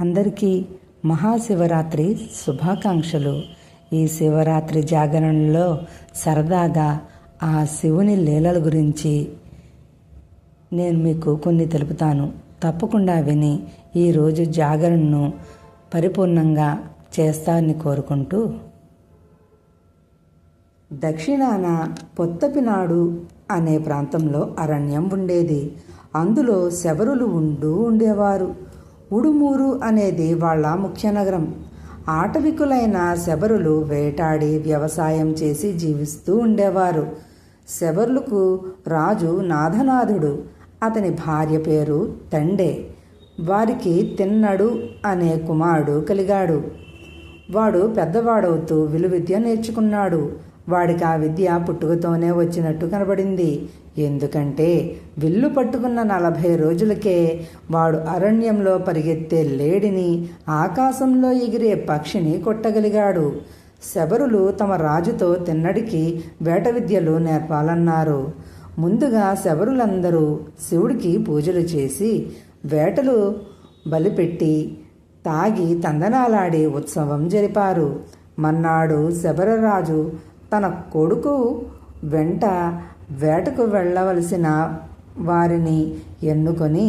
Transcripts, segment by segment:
అందరికీ మహాశివరాత్రి శుభాకాంక్షలు. ఈ శివరాత్రి జాగరణలో సరదాగా ఆ శివుని లీలల గురించి నేను మీకు కొన్ని తెలుపుతాను. తప్పకుండా విని ఈరోజు జాగరణను పరిపూర్ణంగా చేస్తారని కోరుకుంటూ దక్షిణాన పొత్తపినాడు అనే ప్రాంతంలో అరణ్యం ఉండేది. అందులో శబరులు ఉంటూ ఉండేవారు. ఉడుమూరు అనేది వాళ్ళ ముఖ్య నగరం ఆటవికులైన శబరులు వేటాడి వ్యవసాయం చేసి జీవిస్తూ ఉండేవారు. శబరులకు రాజు నాథనాథుడు. అతని భార్య పేరు తండే. వారికి తిన్నడు అనే కుమారుడు కలిగాడు. వాడు పెద్దవాడవుతూ విలువిద్య నేర్చుకున్నాడు. వాడికి ఆ విద్య పుట్టుకతోనే వచ్చినట్టు కనబడింది. ఎందుకంటే విల్లు పట్టుకున్న నలభై రోజులకే వాడు అరణ్యంలో పరిగెత్తే లేడిని ఆకాశంలో ఎగిరే పక్షిని కొట్టగలిగాడు. శబరులు తమ రాజుతో తిన్నడికి వేట విద్యలు నేర్పాలన్నారు. ముందుగా శబరులందరూ శివుడికి పూజలు చేసి వేటలు బలిపెట్టి తాగి తందనాలాడి ఉత్సవం జరిపారు. మన్నాడు శబరరాజు తన కొడుకు వెంట వేటకు వెళ్ళవలసిన వారిని ఎన్నుకొని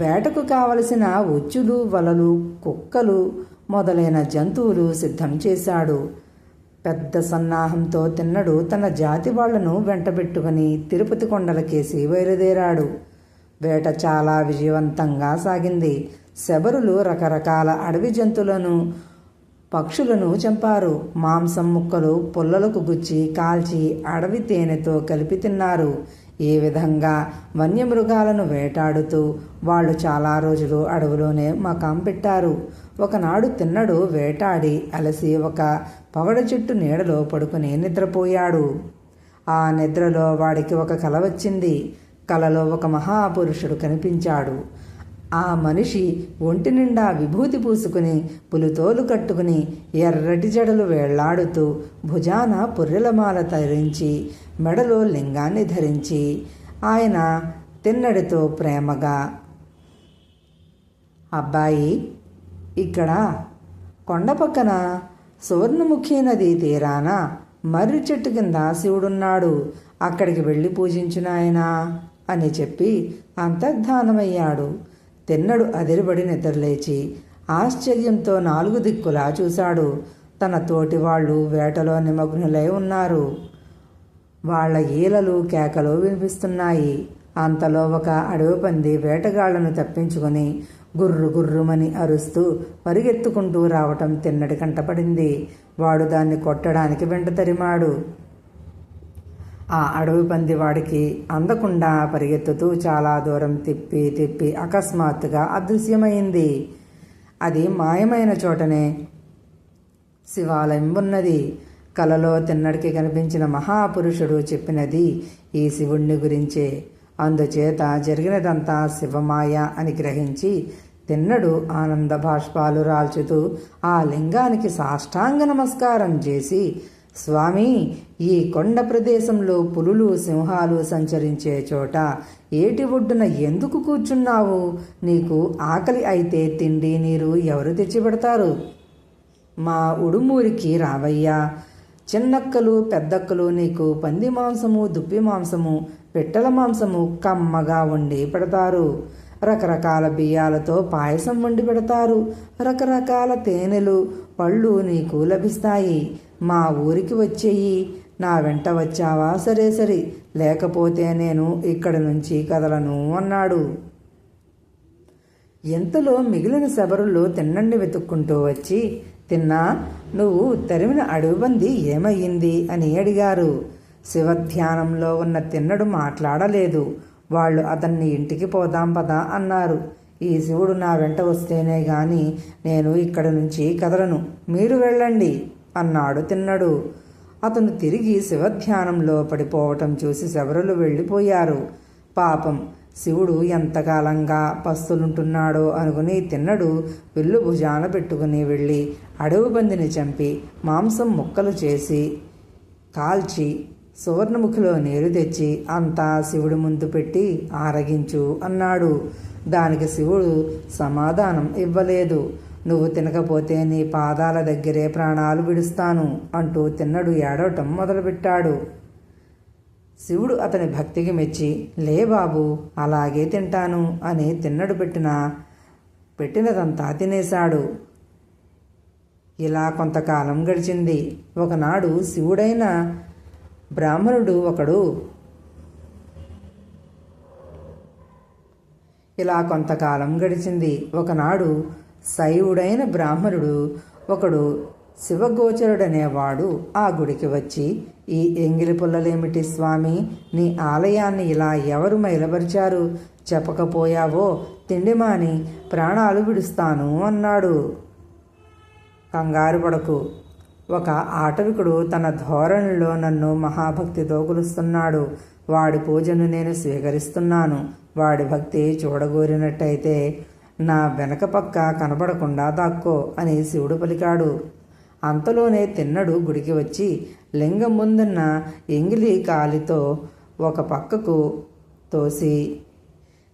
వేటకు కావలసిన ఉచ్చులు వలలు కుక్కలు మొదలైన జంతువులు సిద్ధం చేశాడు. పెద్ద సన్నాహంతో తిన్నడు తన జాతి వాళ్ళను వెంటబెట్టుకుని తిరుపతి కొండలకేసి బయలుదేరాడు వేట చాలా విజయవంతంగా సాగింది. శబరులు రకరకాల అడవి జంతువులను పక్షులను చంపారు. మాంసం ముక్కలు పుల్లలకు గుచ్చి కాల్చి అడవి తేనెతో కలిపి తిన్నారు. ఈ విధంగా వన్యమృగాలను వేటాడుతూ వాళ్ళు చాలా రోజులు అడవిలోనే మకాం పెట్టారు. ఒకనాడు తిన్నడు వేటాడి అలసి ఒక పొగడ చెట్టు నీడలో పడుకుని నిద్రపోయాడు. ఆ నిద్రలో వాడికి ఒక కల వచ్చింది. కలలో ఒక మహాపురుషుడు కనిపించాడు. ఆ మనిషి ఒంటి నిండా విభూతి పూసుకుని పులితోలు కట్టుకుని ఎర్రటి జడలు వేళ్ళాడుతూ భుజాన పుర్రెలమాల ధరించి మెడలో లింగాన్ని ధరించి ఆయన తిన్నడితో ప్రేమగా అబ్బాయి ఇక్కడ కొండ పక్కన సువర్ణముఖి నది తీరాన మర్రి చెట్టు కింద శివుడున్నాడు. అక్కడికి వెళ్ళి పూజించునాయనా అని చెప్పి అంతర్ధానమయ్యాడు. తిన్నడు అదిరిబడి నిద్రలేచి ఆశ్చర్యంతో నాలుగు దిక్కులా చూశాడు. తన తోటి వాళ్ళు వేటలో నిమగ్నులై ఉన్నారు. వాళ్ళ ఈలలు కేకలు వినిపిస్తున్నాయి. అంతలో ఒక అడవి పంది వేటగాళ్ళను తప్పించుకొని గుర్రు గుర్రుమని అరుస్తూ పరిగెత్తుకుంటూ రావటం తిన్నడి కంటపడింది వాడు దాన్ని కొట్టడానికి వెంట తరిమాడు. ఆ అడవి పంది వాడికి అందకుండా పరిగెత్తుతూ చాలా దూరం తిప్పి తిప్పి అకస్మాత్తుగా అదృశ్యమైంది. అది మాయమైన చోటనే శివాలయం ఉన్నది. కలలో తిన్నడికి కనిపించిన మహాపురుషుడు చెప్పినది ఈ శివుణ్ణి గురించే. అందుచేత జరిగినదంతా శివమాయ అని గ్రహించి తిన్నడు ఆనంద భాష్పాలు రాల్చుతూ ఆ లింగానికి సాష్టాంగ నమస్కారం చేసి స్వామి ఈ కొండ ప్రదేశంలో పులులు సింహాలు సంచరించే చోట ఏటి ఒడ్డున ఎందుకు కూర్చున్నావు? నీకు ఆకలి అయితే తిండి నీరు ఎవరు తెచ్చిపెడతారు మా ఉడుమూరికి రావయ్యా. చిన్నక్కలు పెద్దక్కలు నీకు పంది మాంసము దుప్పి మాంసము పిట్టల మాంసము కమ్మగా వండి పెడతారు. రకరకాల బియ్యాలతో పాయసం వండి పెడతారు. రకరకాల తేనెలు పళ్ళు నీకు లభిస్తాయి. మా ఊరికి వచ్చేయి. నా వెంట వచ్చావా? సరే సరే. లేకపోతే నేను ఇక్కడి నుంచి కదలను అన్నాడు. ఇంతలో మిగిలిన శబరులు తిన్నండి వెతుక్కుంటూ వచ్చి తిన్నా నువ్వు తరిమిన అడవిబంది ఏమయ్యింది? అని అడిగారు. శివధ్యానంలో ఉన్న తిన్నడు మాట్లాడలేదు. వాళ్ళు అతన్ని ఇంటికి పోదాం పదా అన్నారు. ఈ శివుడు నా వెంట వస్తేనే గాని నేను ఇక్కడి నుంచి కదలను. మీరు వెళ్ళండి. అన్నాడు తిన్నడు. అతను తిరిగి శివధ్యానంలో పడిపోవటం చూసి శబరులు వెళ్ళిపోయారు. పాపం శివుడు ఎంతకాలంగా పస్తులుంటున్నాడో అనుకుని తిన్నడు విల్లు భుజాన పెట్టుకుని వెళ్ళి అడవి పందిని చంపి మాంసం ముక్కలు చేసి కాల్చి సువర్ణముఖిలో నీరు తెచ్చి అంతా శివుడి ముందు పెట్టి ఆరగించు అన్నాడు. దానికి శివుడు సమాధానం ఇవ్వలేదు. నువ్వు తినకపోతే నీ పాదాల దగ్గరే ప్రాణాలు విడుస్తాను అంటూ తిన్నడు ఏడవటం మొదలుపెట్టాడు. శివుడు అతని భక్తికి మెచ్చి లే బాబు అలాగే తింటాను అని తిన్నడు పెట్టిన పెట్టినదంతా తినేశాడు. ఇలా కొంతకాలం గడిచింది. ఒకనాడు శివుడైన బ్రాహ్మణుడు ఒకడు ఇలా కొంతకాలం గడిచింది. ఒకనాడు శైవుడైన బ్రాహ్మణుడు ఒకడు శివగోచరుడనేవాడు ఆ గుడికి వచ్చి ఈ ఎంగిలి పుల్లలేమిటి స్వామి? నీ ఆలయాన్ని ఇలా ఎవరు మైలపరిచారు? చెప్పకపోయావో? తిండి మాని ప్రాణాలు విడుస్తాను అన్నాడు. కంగారు పడకు. ఒక ఆటవికుడు తన ధోరణిలో నన్ను మహాభక్తితో కొలుస్తున్నాడు. వాడి పూజను నేను స్వీకరిస్తున్నాను. వాడి భక్తి చూడగోరినట్టయితే నా వెనక పక్క కనపడకుండా దాక్కో అని శివుడు పలికాడు. అంతలోనే తిన్నడు గుడికి వచ్చి లింగం ముందున్న ఎంగిలి కాలితో ఒక పక్కకు తోసి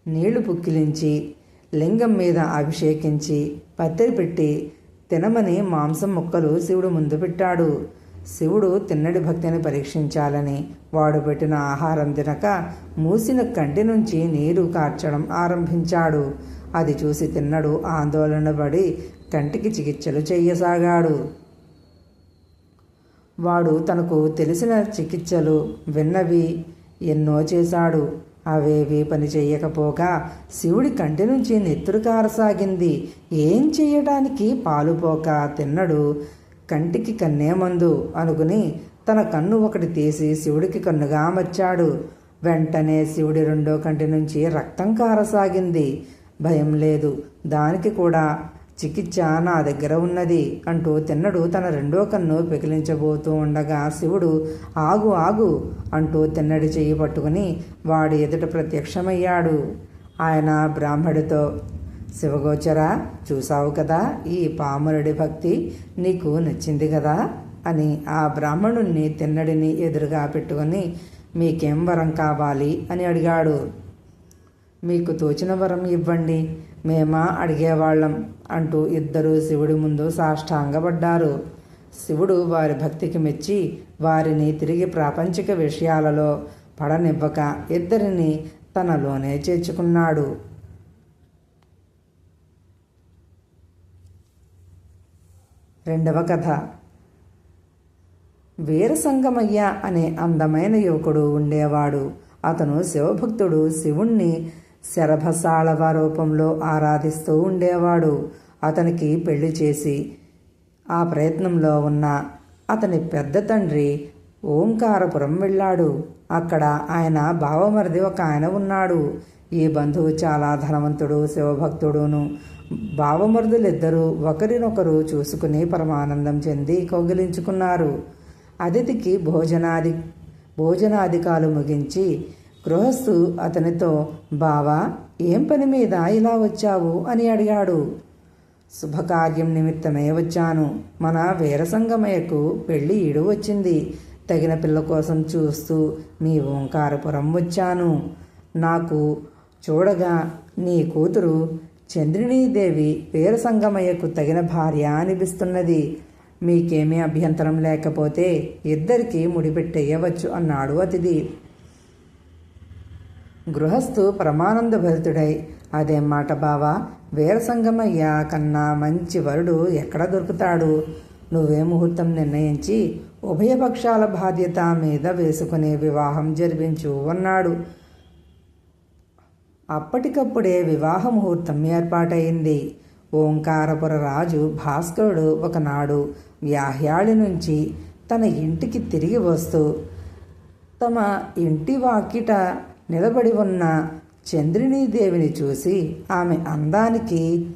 నీళ్ళు పుక్కిలించి లింగం మీద అభిషేకించి పత్తిరి పెట్టి తినమని మాంసం ముక్కలు శివుడు ముందు పెట్టాడు. శివుడు తిన్నడి భక్తిని పరీక్షించాలని వాడు పెట్టిన ఆహారం తినక మూసిన కంటి నుంచి నీరు కార్చడం ఆరంభించాడు. అది చూసి తిన్నడు. ఆందోళనపడి కంటికి చికిత్సలు చేయసాగాడు వాడు తనకు తెలిసిన చికిత్సలు విన్నవి ఎన్నో చేశాడు. అవేవి పని చేయకపోగా శివుడి కంటి నుంచి నెత్తురు కారసాగింది. ఏం చేయడానికి పాలుపోక తిన్నడు. కంటికి కన్నే మందు అనుకుని తన కన్ను ఒకటి తీసి శివుడికి కన్నుగా అమర్చాడు. వెంటనే శివుడి రెండో కంటి నుంచి రక్తం కారసాగింది. భయం లేదు. దానికి కూడా చికిత్స నా దగ్గర ఉన్నది అంటూ తిన్నడు తన రెండో కన్ను పెకిలించబోతూ ఉండగా శివుడు ఆగు ఆగు అంటూ తిన్నడి చేయి పట్టుకుని వాడి ఎదుట ప్రత్యక్షమయ్యాడు ఆయన బ్రాహ్మడితో. శివగోచర చూసావు కదా ఈ పామురుడి భక్తి నీకు నచ్చింది కదా అని ఆ బ్రాహ్మణుణ్ణి తిన్నడిని ఎదురుగా పెట్టుకుని మీకేం వరం కావాలి అని అడిగాడు. మీకు తోచిన వరం ఇవ్వండి. మేమా అడిగేవాళ్ళం అంటూ ఇద్దరు శివుడి ముందు సాష్టాంగపడ్డారు. శివుడు వారి భక్తికి మెచ్చి వారిని తిరిగి ప్రాపంచిక విషయాలలో పడనివ్వక ఇద్దరిని తనలోనే చేర్చుకున్నాడు. రెండవ కథ. వీరసంగమయ్య అనే అందమైన యువకుడు ఉండేవాడు. అతను శివభక్తుడు. శివుణ్ణి శరభసాళవ రూపంలో ఆరాధిస్తూ ఉండేవాడు. అతనికి పెళ్ళి చేసి ఆ ప్రయత్నంలో ఉన్న అతని పెద్ద తండ్రి ఓంకారపురం వెళ్ళాడు. అక్కడ ఆయన బావమరిది ఒక ఆయన ఉన్నాడు. ఈ బంధువు చాలా ధనవంతుడు శివభక్తుడును. బావమరుదులిద్దరూ ఒకరినొకరు చూసుకుని పరమానందం చెంది కౌగిలించుకున్నారు. అతిథికి భోజనాది భోజనాధికాలు ముగించి గృహస్థు అతనితో బావా ఏం పని మీద ఇలా వచ్చావు? అని అడిగాడు. శుభకార్యం నిమిత్తమే వచ్చాను. మన వీరసంగమయ్యకు పెళ్ళి ఈడు వచ్చింది. తగిన పిల్ల కోసం చూస్తూ మీ ఓంకారపురం వచ్చాను. నాకు చూడగా నీ కూతురు చంద్రిణీదేవి వీరసంగమయ్యకు తగిన భార్య అనిపిస్తున్నది. మీకేమీ అభ్యంతరం లేకపోతే ఇద్దరికి ముడిపెట్టేయవచ్చు అన్నాడు అతిథి. గృహస్థు పరమానంద భరితుడై అదేం మాట బావా వీరసంగమయ్య కన్నా మంచి వరుడు ఎక్కడ దొరుకుతాడు? నువ్వే ముహూర్తం నిర్ణయించి ఉభయపక్షాల బాధ్యత మీద వేసుకునే వివాహం జరిపించు అన్నాడు. అప్పటికప్పుడే వివాహ ముహూర్తం ఏర్పాటైంది. ఓంకారపుర రాజు భాస్కరుడు ఒకనాడు వ్యాహ్యాళి నుంచి తన ఇంటికి తిరిగి వస్తూ తమ ఇంటి వాకిట నిలబడి ఉన్న చంద్రినీదేవిని చూసి ఆమె అందానికి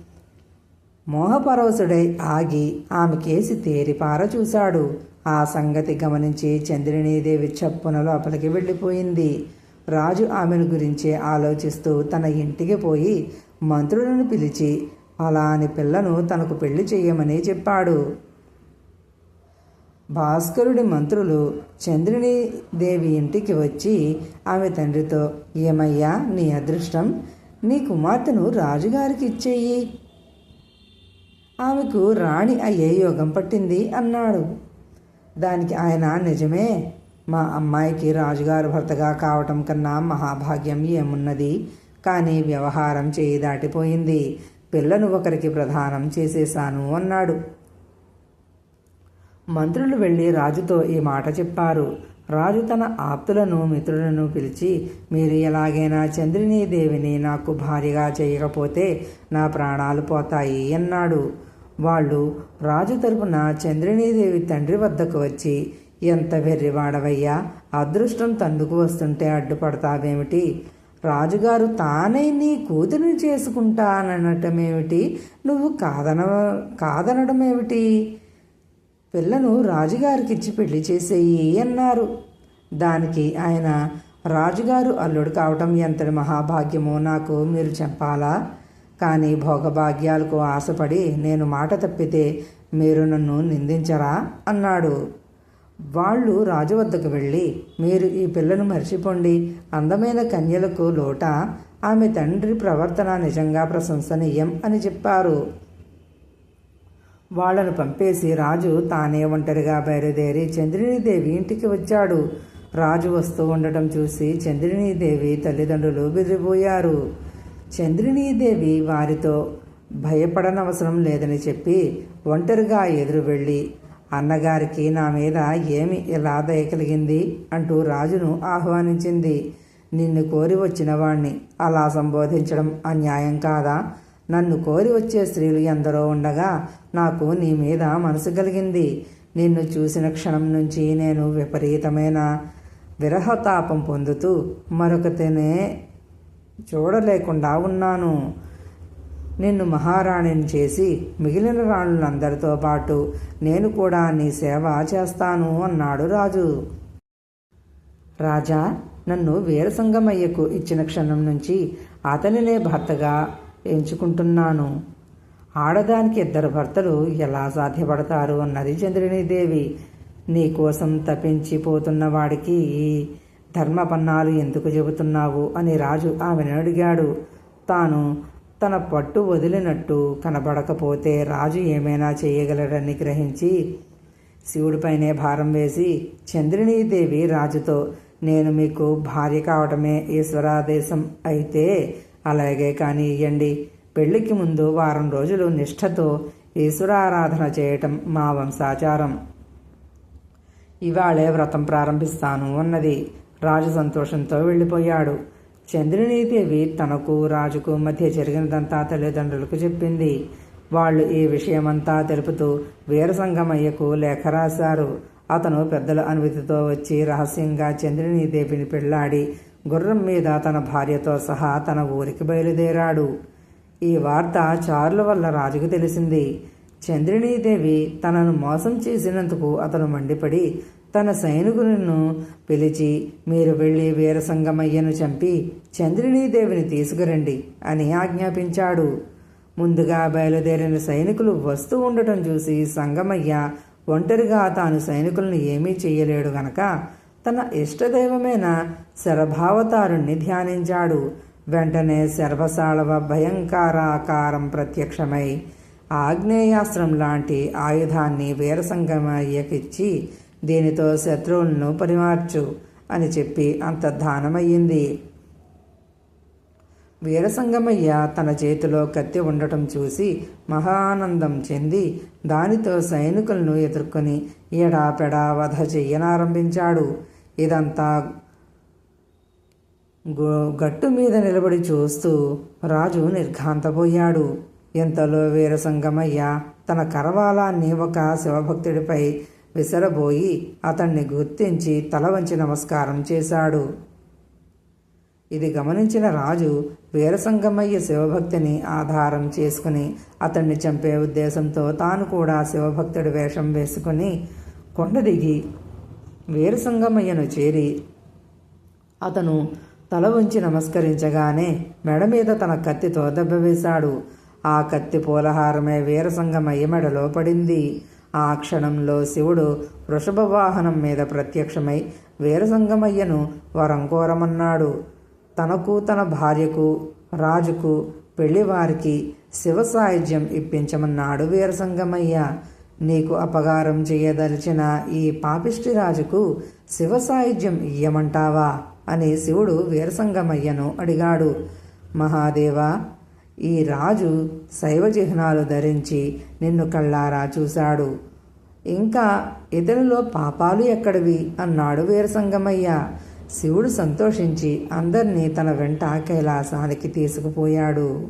మోహపరవశుడై ఆగి ఆమె కేసి తేరిపార చూశాడు. ఆ సంగతి గమనించి చంద్రినీదేవి చప్పున లోపలికి వెళ్ళిపోయింది. రాజు ఆమెను గురించే ఆలోచిస్తూ తన ఇంటికి పోయి మంత్రులను పిలిచి అలాని పిల్లను తనకు పెళ్ళి చేయమని చెప్పాడు. భాస్కరుడి మంత్రులు చంద్రిని దేవి ఇంటికి వచ్చి ఆమె తండ్రితో ఏమయ్యా నీ అదృష్టం? నీ కుమార్తెను రాజుగారికి ఇచ్చేయి. ఆమెకు రాణి అయ్యే యోగం పట్టింది అన్నాడు. దానికి ఆయన నిజమే మా అమ్మాయికి రాజుగారు భర్తగా కావటం కన్నా మహాభాగ్యం ఏమున్నది? కానీ వ్యవహారం చేయి దాటిపోయింది. పిల్లను ఒకరికి ప్రదానం చేసేశాను అన్నాడు. మంత్రులు వెళ్ళి రాజుతో ఈ మాట చెప్పారు. రాజు తన ఆప్తులను మిత్రులను పిలిచి మీరు ఎలాగైనా చంద్రినీ దేవిని నాకు భార్యగా చేయకపోతే నా ప్రాణాలు పోతాయి అన్నాడు. వాళ్ళు రాజు తరపున చంద్రినీదేవి తండ్రి వద్దకు వచ్చి ఎంత వెర్రివాడవయ్యా అదృష్టం తందుకు వస్తుంటే అడ్డుపడతావేమిటి? రాజుగారు తానే నీ కూతురిని చేసుకుంటాననటమేమిటి? నువ్వు కాదన కాదనడమేమిటి? పిల్లను రాజుగారికి ఇచ్చి పెళ్ళి చేసేయి అన్నారు. దానికి ఆయన రాజుగారు అల్లుడు కావటం ఎంతటి మహాభాగ్యమో నాకు మీరు చెప్పాలా? కానీ భోగభాగ్యాలకు ఆశపడి నేను మాట తప్పితే మీరు నన్ను నిందించరా? అన్నాడు. వాళ్ళు రాజు వద్దకు వెళ్ళి మీరు ఈ పిల్లను మర్చిపోండి అందమైన కన్యలకు లోట ఆమె తండ్రి ప్రవర్తన నిజంగా ప్రశంసనీయం అని చెప్పారు. వాళ్ళను పంపేసి రాజు తానే ఒంటరిగా బయలుదేరి చంద్రినీదేవి ఇంటికి వచ్చాడు. రాజు వస్తూ ఉండటం చూసి చంద్రినీదేవి తల్లిదండ్రులు బెదిరిపోయారు. చంద్రినీదేవి వారితో భయపడనవసరం లేదని చెప్పి ఒంటరిగా ఎదురు వెళ్ళి అన్నగారికి నా మీద ఏమి ఎలా దయ కలిగింది అంటూ రాజును ఆహ్వానించింది. నిన్ను కోరి వచ్చిన వాణ్ణి అలా సంబోధించడం అన్యాయం కాదా? నన్ను కోరి వచ్చే స్త్రీలు ఎందరో ఉండగా నాకు నీ మీద మనసు కలిగింది. నిన్ను చూసిన క్షణం నుంచి నేను విపరీతమైన విరహతాపం పొందుతూ మరొకతనే చూడలేకుండా ఉన్నాను. నిన్ను మహారాణిని చేసి మిగిలిన రాణులందరితో పాటు నేను కూడా నీ సేవ చేస్తాను అన్నాడు రాజు. రాజా నన్ను వీరసంగమయ్యకు ఇచ్చిన క్షణం నుంచి అతనినే భర్తగా ఎంచుకుంటున్నాను. ఆడదానికి ఇద్దరు భర్తలు ఎలా సాధ్యపడతారు అన్నది చంద్రునిదేవి నీకోసం తప్పించిపోతున్న వాడికి ఈ ధర్మపన్నాలు ఎందుకు చెబుతున్నావు అని రాజు ఆమెను అడిగాడు. తాను తన పట్టు వదిలినట్టు కనబడకపోతే రాజు ఏమైనా చేయగలడని గ్రహించి శివుడిపైనే భారం వేసి చంద్రినీదేవి రాజుతో నేను మీకు భార్య కావటమే ఈశ్వరాదేశం అయితే అలాగే కానీ ఇయ్యండి. పెళ్ళికి ముందు వారం రోజులు నిష్ఠతో ఈశ్వరారాధన చేయటం మా వంశాచారం. ఇవాళే వ్రతం ప్రారంభిస్తాను అన్నది రాజు సంతోషంతో వెళ్ళిపోయాడు. చంద్రినీదేవి తనకు రాజుకు మధ్య జరిగినదంతా తల్లిదండ్రులకు చెప్పింది. వాళ్ళు ఈ విషయమంతా తెలుపుతూ వీరసంగమయ్యకు లేఖ రాశారు. అతను పెద్దల అనుమతితో వచ్చి రహస్యంగా చంద్రినీదేవిని పెళ్ళాడి గుర్రం మీద తన భార్యతో సహా తన ఊరికి బయలుదేరాడు. ఈ వార్త చారుల వల్ల రాజుకు తెలిసింది. చంద్రిణీదేవి తనను మోసం చేసినందుకు అతను మండిపడి తన సైనికులను పిలిచి మీరు వెళ్ళి వీరసంగమయ్యను చంపి చంద్రిణీదేవిని తీసుకురండి అని ఆజ్ఞాపించాడు. ముందుగా బయలుదేరిన సైనికులు వస్తూ ఉండటం చూసి సంగమయ్య ఒంటరిగా తాను సైనికులను ఏమీ చేయలేడు గనక తన ఇష్టదైవమైన శరభావతారుణ్ణి ధ్యానించాడు. వెంటనే శర్వసాళవ భయంకారాకారం ప్రత్యక్షమై ఆగ్నేయాస్త్రం లాంటి ఆయుధాన్ని వీరసంగమయ్యకిచ్చి దీనితో శత్రువులను పరిమార్చు అని చెప్పి అంతర్ధానమయ్యింది. వీరసంగమయ్య తన చేతిలో కత్తి ఉండటం చూసి మహానందం చెంది దానితో సైనికులను ఎదుర్కొని ఎడాపెడా వధ చెయ్యనారంభించాడు. ఇదంతా గట్టు మీద నిలబడి చూస్తూ రాజు నిర్ఘాంతపోయాడు. ఎంతలో వీరసంగమయ్య తన కరవాలాన్ని ఒక శివభక్తుడిపై విసరబోయి అతన్ని గుర్తించి తల వంచి నమస్కారం చేశాడు. ఇది గమనించిన రాజు వీరసంగమయ్య శివభక్తిని ఆధారం చేసుకుని అతన్ని చంపే ఉద్దేశంతో తాను కూడా శివభక్తుడి వేషం వేసుకుని కొండ దిగి వీరసంగమయ్యను చేరి అతను తల ఉంచి నమస్కరించగానే మెడ మీద తన కత్తితో దెబ్బవేశాడు ఆ కత్తి పూలహారమే వీరసంగమయ్య మెడలో పడింది. ఆ క్షణంలో శివుడు వృషభ వాహనం మీద ప్రత్యక్షమై వీరసంగమయ్యను వరం కోరమన్నాడు. తనకు తన భార్యకు రాజుకు పెళ్ళివారికి శివ సాయుధ్యం ఇప్పించమన్నాడు వీరసంగమయ్య. నీకు అపకారం చేయదలిచిన ఈ పాపిష్టి రాజుకు శివ సాయుధ్యం ఇయ్యమంటావా? అని శివుడు వీరసంగమయ్యను అడిగాడు. మహాదేవా ఈ రాజు శైవ చిహ్నాలు ధరించి నిన్ను కళ్ళారా చూశాడు. ఇంకా ఇతనిలో పాపాలు ఎక్కడివి? అన్నాడు వీరసంగమయ్య. శివుడు సంతోషించి అందరినీ తన వెంట కైలాసానికి తీసుకుపోయాడు.